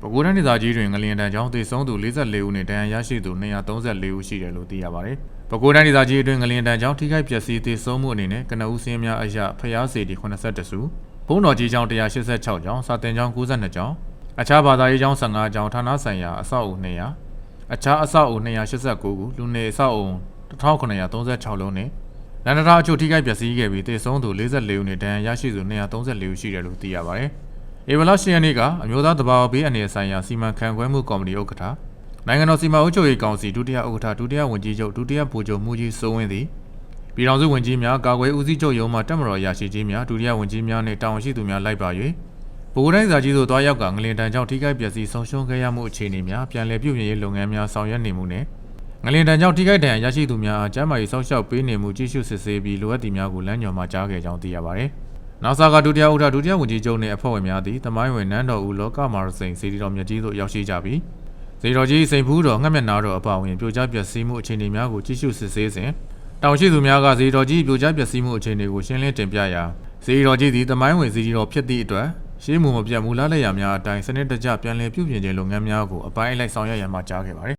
ပဲခူးတိုင်းဒေသကြီးတွင်ငလျင်တန်းကြောင့်သေဆုံးသူ44ဦးနဲ့ဒဏ်ရာရရှိသူ234ဦးရှိတယ်လို့သိရပါတယ်။ပဲခူးတိုင်းဒေသကြီးအတွင်းငလျင်တန်းကြောင့်ထိခိုက်ပျက်စီးသေဆုံးမှုအနေနဲ့ကနဦးစင်းများအရဖျားစီတီ82စုဘုံတော်ကြီးကျောင်း186ကျောင်းစာတင်ကျောင်း92ကျောင်းအခြားဘာသာရေးကျောင်း15ကျောင်းဌာနဆိုင်ရာအဆောက်အဦ200အခြားအဆောက်အဦ289ခုလူနေအဆောက်အဦ1936လုံးနဲ့လန်ဒတာအချို့ထိခိုက်ပျက်စီးခဲ့ပြီးသေဆုံးသူ44ဦးနဲ့ဒဏ်ရာရရှိသူ234ဦးရှိတယ်လို့သိရပါတယ်။ ဧပြီလ10ရက်နေ့ကအမျိုးသားတဘာဝဘေးအနေဆိုင်ရာစီမံခန့်ခွဲမှုကော်မတီဥက္ကဋ္ဌနိုင်ငံတော်စီမံအုပ်ချုပ်ရေးကောင်စီဒုတိယဥက္ကဋ္ဌဒုတိယဝန်ကြီးချုပ်ဒုတိယဗိုလ်ချုပ်မှုကြီးစိုးဝင်းသည်ပြည်ထောင်စုဝန်ကြီးများကာကွယ်ဦးစီးချုပ်ရုံးမှတက်မတော်ရာရှိကြီးများဒုတိယဝန်ကြီးများနှင့်တာဝန်ရှိသူများလိုက်ပါ၍ဗိုလ်တိုင်းစာကြီးသို့တွားရောက်ကငလင်တန်းကြောင့်ထိခိုက်ပျက်စီးဆုံးရှုံးခဲ့ရမှုအခြေအနေများပြန်လည်ပြုပြင်ရေးလုပ်ငန်းများဆောင်ရွက်နေမှုနဲ့ငလင်တန်းကြောင့်ထိခိုက်ဒဏ်ရာရရှိသူများအားကျန်းမာရေးစောင့်ရှောက်ပေးနေမှုကြီးစုစစ်ဆေးပြီးလိုအပ်သည့်များကိုလမ်းညွှန်မှာကြားခဲ့ကြောင်းသိရပါသည်။ နောက်ဆာကဒုတိယဥက္ကဋ္ဌဒုတိယဝန်ကြီးချုပ်နှင့်အဖွဲ့ဝင်များသည်တမိုင်းဝင်နန်းတော်ဦးလောကမာရစိန်စီတီတော်မြတ်ကြီးသို့ရောက်ရှိကြပြီးဇေတော်ကြီးစိန်ဖူးတော်ငှက်မြတ်နာတော်အပါအဝင်ပြိုကျပျက်စီးမှုအခြေအနေများကိုကြီးစုစစ်ဆေးစဉ်တောင်ရှိသူများကဇေတော်ကြီးပြိုကျပျက်စီးမှုအခြေအနေကိုရှင်းလင်းတင်ပြရာဇေတော်ကြီးသည်တမိုင်းဝင်စီတီတော်ဖြစ်သည့်အတွက်ရှေးမှုမပြတ်မူလားလက်ရာများအတိုင်းစနစ်တကျပြန်လည်ပြုပြင်ခြင်းလုပ်ငန်းများကိုအပိုင်းအလိုက်ဆောင်ရွက်ရန်မှာကြားခဲ့ပါသည်